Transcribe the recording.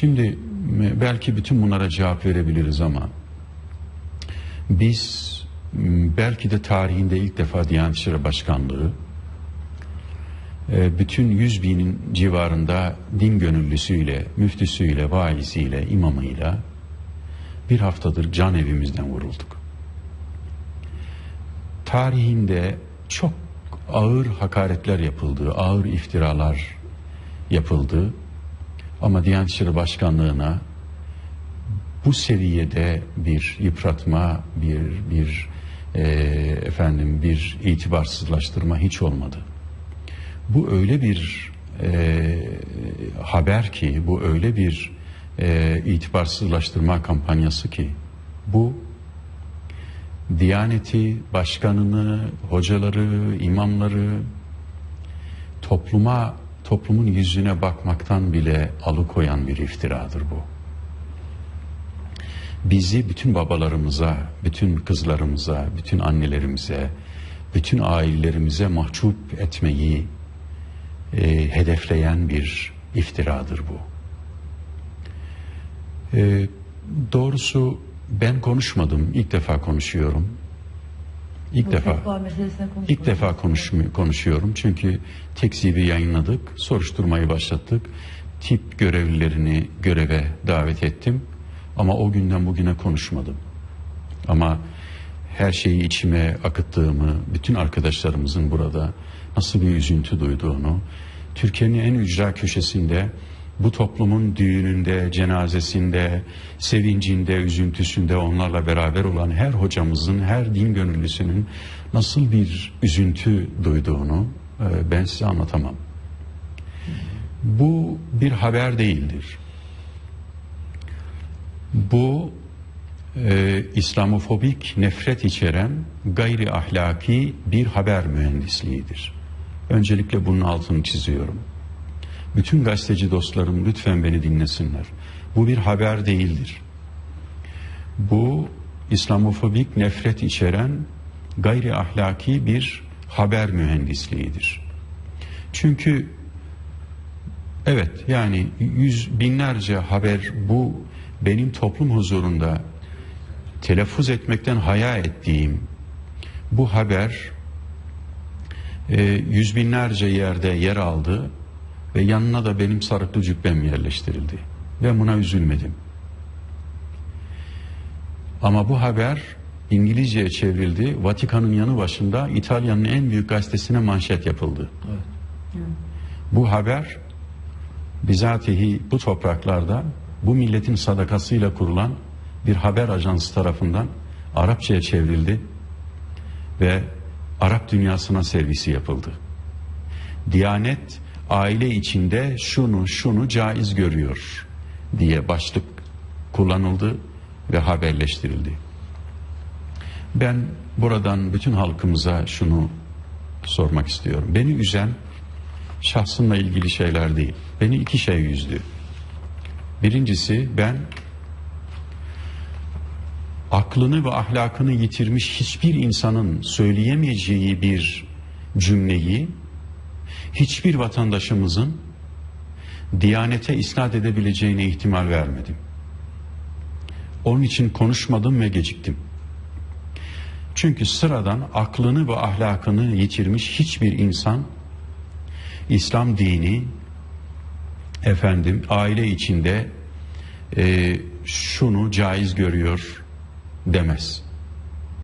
Şimdi belki bütün bunlara cevap verebiliriz ama biz belki de tarihinde ilk defa Diyanet İşleri Başkanlığı e, bütün yüz binin civarında din gönüllüsüyle, müftüsüyle, vaiziyle, imamıyla bir haftadır can evimizden vurulduk. Tarihinde çok ağır hakaretler yapıldı, ağır iftiralar yapıldı. Ama Diyanet İşleri Başkanlığı'na bu seviyede bir yıpratma, bir bir e, efendim bir itibarsızlaştırma hiç olmadı. Bu öyle bir e, haber ki, bu öyle bir e, itibarsızlaştırma kampanyası ki, bu Diyaneti, başkanını, hocaları, imamları topluma, toplumun yüzüne bakmaktan bile alıkoyan bir iftiradır bu. Bizi bütün babalarımıza, bütün kızlarımıza, bütün annelerimize, bütün ailelerimize mahcup etmeyi e, hedefleyen bir iftiradır bu. E, doğrusu ben konuşmadım, ilk defa konuşuyorum. İlk Bu defa. İlk defa konuşmu- konuşuyorum çünkü tekzibi yayınladık, soruşturmayı başlattık. Tip görevlilerini göreve davet ettim ama o günden bugüne konuşmadım. Ama her şeyi içime akıttığımı, bütün arkadaşlarımızın burada nasıl bir üzüntü duyduğunu, Türkiye'nin en ücra köşesinde bu toplumun düğününde, cenazesinde, sevincinde, üzüntüsünde onlarla beraber olan her hocamızın, her din gönüllüsünün nasıl bir üzüntü duyduğunu e, ben size anlatamam. Bu bir haber değildir. Bu e, İslamofobik nefret içeren gayri ahlaki bir haber mühendisliğidir. Öncelikle bunun altını çiziyorum. Bütün gazeteci dostlarım lütfen beni dinlesinler. Bu bir haber değildir. Bu İslamofobik nefret içeren gayri ahlaki bir haber mühendisliğidir. Çünkü evet yani yüz binlerce haber bu benim toplum huzurunda telaffuz etmekten haya ettiğim bu haber e, yüz binlerce yerde yer aldı ve yanına da benim sarıklı cübbem yerleştirildi. Ben buna üzülmedim. Ama bu haber İngilizceye çevrildi. Vatikan'ın yanı başında İtalya'nın en büyük gazetesine manşet yapıldı. Bu haber bizatihi bu topraklarda bu milletin sadakasıyla kurulan bir haber ajansı tarafından Arapçaya çevrildi ve Arap dünyasına servisi yapıldı. Diyanet aile içinde şunu şunu caiz görüyor diye başlık kullanıldı ve haberleştirildi. Ben buradan bütün halkımıza şunu sormak istiyorum. Beni üzen şahsımla ilgili şeyler değil. Beni iki şey üzdü. Birincisi ben aklını ve ahlakını yitirmiş hiçbir insanın söyleyemeyeceği bir cümleyi hiçbir vatandaşımızın Diyanete isnat edebileceğine ihtimal vermedim. Onun için konuşmadım ve geciktim. Çünkü sıradan aklını ve ahlakını yitirmiş hiçbir insan İslam dini efendim aile içinde e, şunu caiz görüyor demez.